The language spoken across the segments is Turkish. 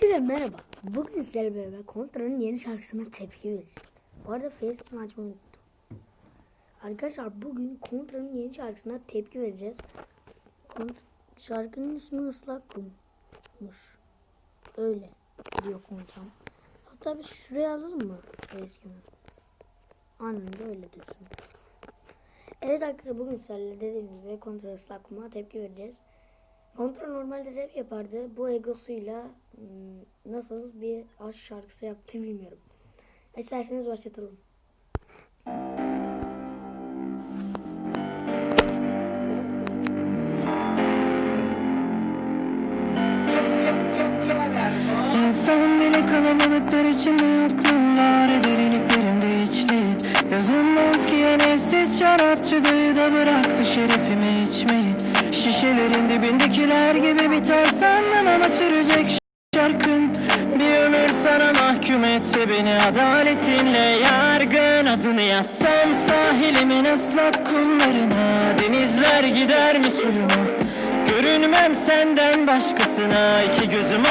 Herkese merhaba. Bugün sizlerle beraber Kontra'nın yeni şarkısına tepki vereceğim. Bu arada Facebook'u açmayı unuttum. Arkadaşlar bugün Kontra'nın yeni şarkısına tepki vereceğiz. Kont şarkının ismi Islak Kum'muş. Öyle diyor Kontra. Hatta biz şuraya alalım mı? Eskiden. Aynen öyle diyorsun. Evet arkadaşlar bugün sizlerle dediğim gibi Kontra Islak Kum'a tepki vereceğiz. Kontra normalde rap yapardı. Bu egosuyla hmm, nasıl bir aşk şarkısı yaptı bilmiyorum. İsterseniz başlatalım. İnsan bile kalabalıklar içinde yokluğlar Derinliklerimde içli Yazılmaz ki evsiz şarapçı dayı da bıraktı şerefimi içmeyi Şişelerin dibindekiler gibi biter. Sandım ama sürecek şarkın. Bir ömür sana mahkum etse beni adaletinle yargın. Adını yazsam sahilimin ıslak kumlarına. Denizler gider mi suyuma Görünmem senden başkasına. İki gözüm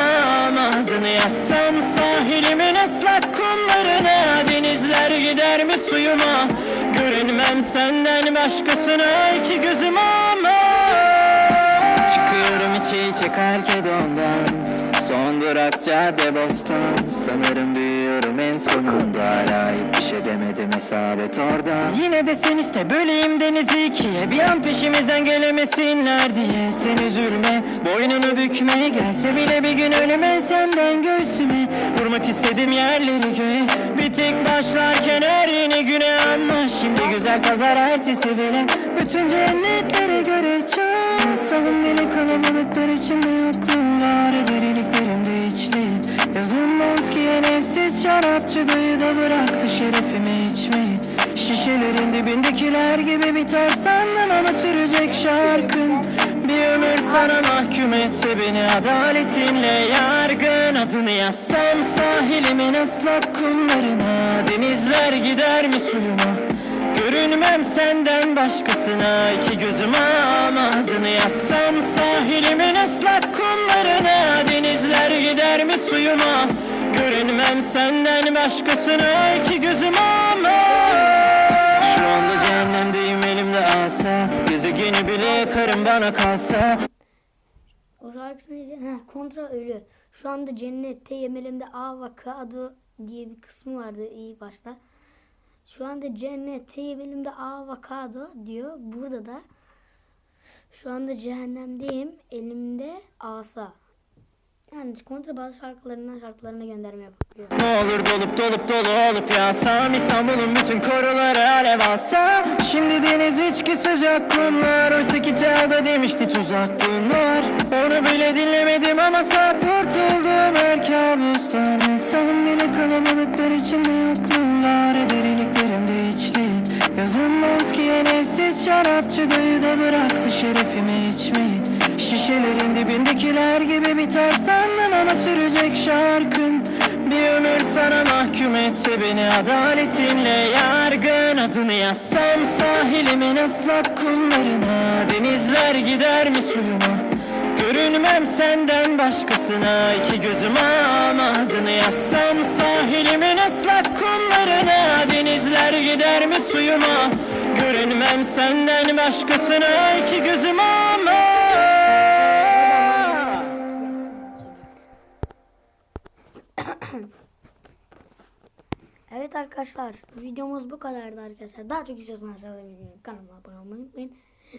ama adını yazsam sahilimin ıslak kumlarına. Denizler gider mi suyuma? Görünmem senden başkasına. İki gözüm ama Çıkıyorum içi içe Karkedon'dan Son durak cadde bostan. Sanırım büyüyorum en sonunda. Hala hiçbir şey demedim hesap et orada Yine de sen iste böleyim denizi ikiye Bir an peşimizden gelemesinler diye. Sen üzülme boynunu bükme Gelse bile bir gün ölüme senden göğsüme. Vurmak istedim yerleri göğe. Bir tek başlarken her yeni güne Ama. Şimdi güzel pazar ertesi bile Bütün cennetlere kalabalıklar içinde yokluğum var. Derinliklerimde içli. Yazın mont giyen evsiz şarapçı dayı da bıraktı şerefimi içmeyi Şişelerin dibindekiler gibi biter sandım ama sürecek şarkın. Bir ömür sana mahkum etse beni adaletinle yargın. Adını yazsam sahilimin ıslak kumlarına Denizler gider mi suyuma Görünmem senden başkasına iki gözüm ama adını yazsam sahilimin ıslak kumlarına Denizler gider mi suyuma Görünmem senden başkasına iki gözüm ama Şu anda cehennemdeyim elimde asa Gezegeni bile yakarım bana kalsa O şarkısı neydi? Ha, kontra ölü. Şu anda cennette yemelimde avokado diye bir kısmı vardı iyi başta. Şu anda cennette yemelimde avokado diyor. Burada da şu anda cehennemdeyim. Elimde asa. Yani kontra bazı şarkılarından şarkılarına gönderme yapıyor. Ne olur dolup dolup dolu olup yağsam İstanbul'un bütün koruları alev alsa Şimdi deniz içki sıcak kumlar Oysa ki Teo'da demişti tuzak bunlar Onu bile dinlemedim ama sağ kurtuldum her kabustan İnsan bile kalabalıklar şerefimi içmeyi Şişelerin dibindekiler gibi biter sandım ama sürecek şarkın. Bir ömür sana mahkum etse beni adaletinle yargın. Adını yazsam sahilimin ıslak kumlarına. Denizler gider mi suyuma? Görünmem senden başkasına. İki gözüm ama adını yazsam sahilimin ıslak kumlarına. Denizler gider mi suyuma? Görünmem senden başkasına. İki gözüm ama Evet arkadaşlar videomuz bu kadardı arkadaşlar. Daha çok istiyorsanız kanalıma abone olmayı unutmayın.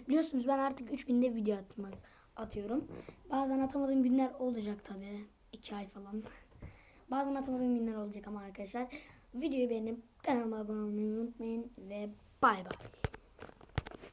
Biliyorsunuz ben artık 3 günde video atmak atıyorum. Bazen atamadığım günler olacak tabi. 2 ay falan. Bazen atamadığım günler olacak ama arkadaşlar. Videoyu beğenip kanalıma abone olmayı unutmayın ve bay bay.